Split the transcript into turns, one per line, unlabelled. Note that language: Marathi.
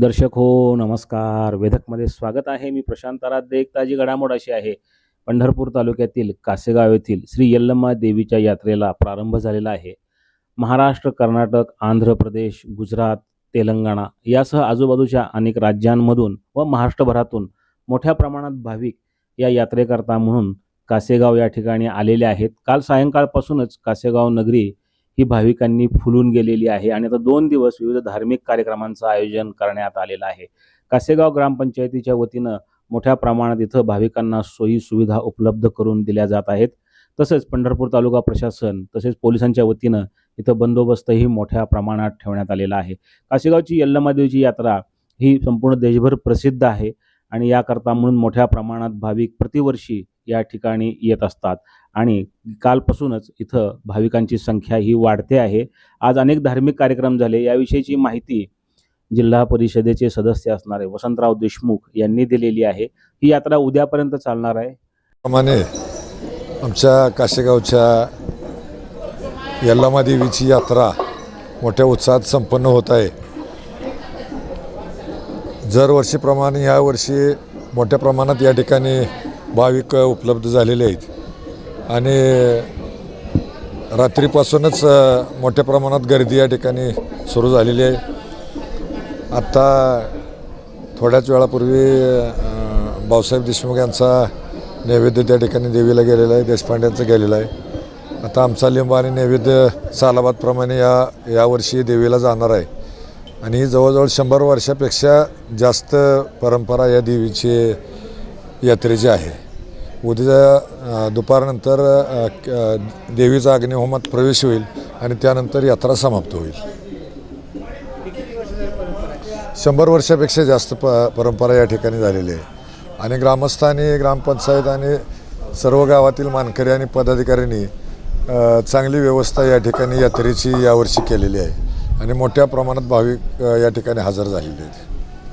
दर्शक हो नमस्कार. वेधकमध्ये स्वागत आहे. मी प्रशांत आराध्य. एक ताजी घडामोड अशी आहे. पंढरपूर तालुक्यातील कासेगाव येथील श्री यल्लम्मा देवीच्या यात्रेला प्रारंभ झालेला आहे. महाराष्ट्र कर्नाटक आंध्र प्रदेश गुजरात तेलंगणा यासह आजूबाजूच्या अनेक राज्यांमधून व महाराष्ट्रभरातून मोठ्या प्रमाणात भाविक या यात्रेकरता म्हणून कासेगाव या ठिकाणी आलेले आहेत. काल सायंकाळपासूनच कासेगाव नगरी ही भाविकांनी फुलून गेलेली आहे आणि आता दोन दिवस विविध धार्मिक कार्यक्रमांचं आयोजन करण्यात आलेलं आहे. कासेगाव ग्रामपंचायतीच्या वतीनं मोठ्या प्रमाणात इथं भाविकांना सोयी सुविधा उपलब्ध करून दिल्या जात आहेत. तसेच पंढरपूर तालुका प्रशासन तसेच पोलिसांच्या वतीनं इथं बंदोबस्तही मोठ्या प्रमाणात ठेवण्यात आलेला आहे. कासेगावची यल्लमादेवीची यात्रा ही संपूर्ण देशभर प्रसिद्ध आहे आणि याकरता म्हणून मोठ्या प्रमाणात भाविक प्रतिवर्षी या ठिकाणी येत असतात. आणि कालपासूनच इथं भाविकांची संख्या ही वाढते आहे. आज अनेक धार्मिक कार्यक्रम झाले. याविषयीची माहिती जिल्हा परिषदेचे सदस्य असणारे वसंतराव देशमुख यांनी दिलेली आहे. ही यात्रा उद्यापर्यंत चालणार आहे.
प्रमाणे आमच्या काशेगावच्या यल्लामा देवीची यात्रा मोठ्या उत्साहात संपन्न होत आहे. दरवर्षीप्रमाणे यावर्षी मोठ्या प्रमाणात या ठिकाणी भाविक उपलब्ध झालेले आहेत. आणि रात्रीपासूनच मोठ्या प्रमाणात गर्दी या ठिकाणी सुरू झालेली आहे. आत्ता थोड्याच वेळापूर्वी भाऊसाहेब देशमुख यांचा नैवेद्य त्या ठिकाणी देवीला गेलेला आहे देशपांड्यांचं गेलेलं आहे. आता आमचा लिंब आणि नैवेद्य सालाबादप्रमाणे या यावर्षी देवीला जाणार आहे. आणि ही जवळजवळ शंभर वर्षापेक्षा जास्त परंपरा या देवीची यात्रेची आहे. उद्या दुपारनंतर क- देवीचा अग्निहोमात प्रवेश होईल आणि त्यानंतर यात्रा समाप्त होईल. शंभर वर्षापेक्षा जास्त प परंपरा या ठिकाणी झालेली आहे. आणि ग्रामस्थांनी ग्रामपंचायत आणि सर्व गावातील मानकरी आणि पदाधिकाऱ्यांनी चांगली व्यवस्था या ठिकाणी यात्रेची यावर्षी केलेली आहे. आणि मोठ्या प्रमाणात भाविक या ठिकाणी हजर झालेले आहेत.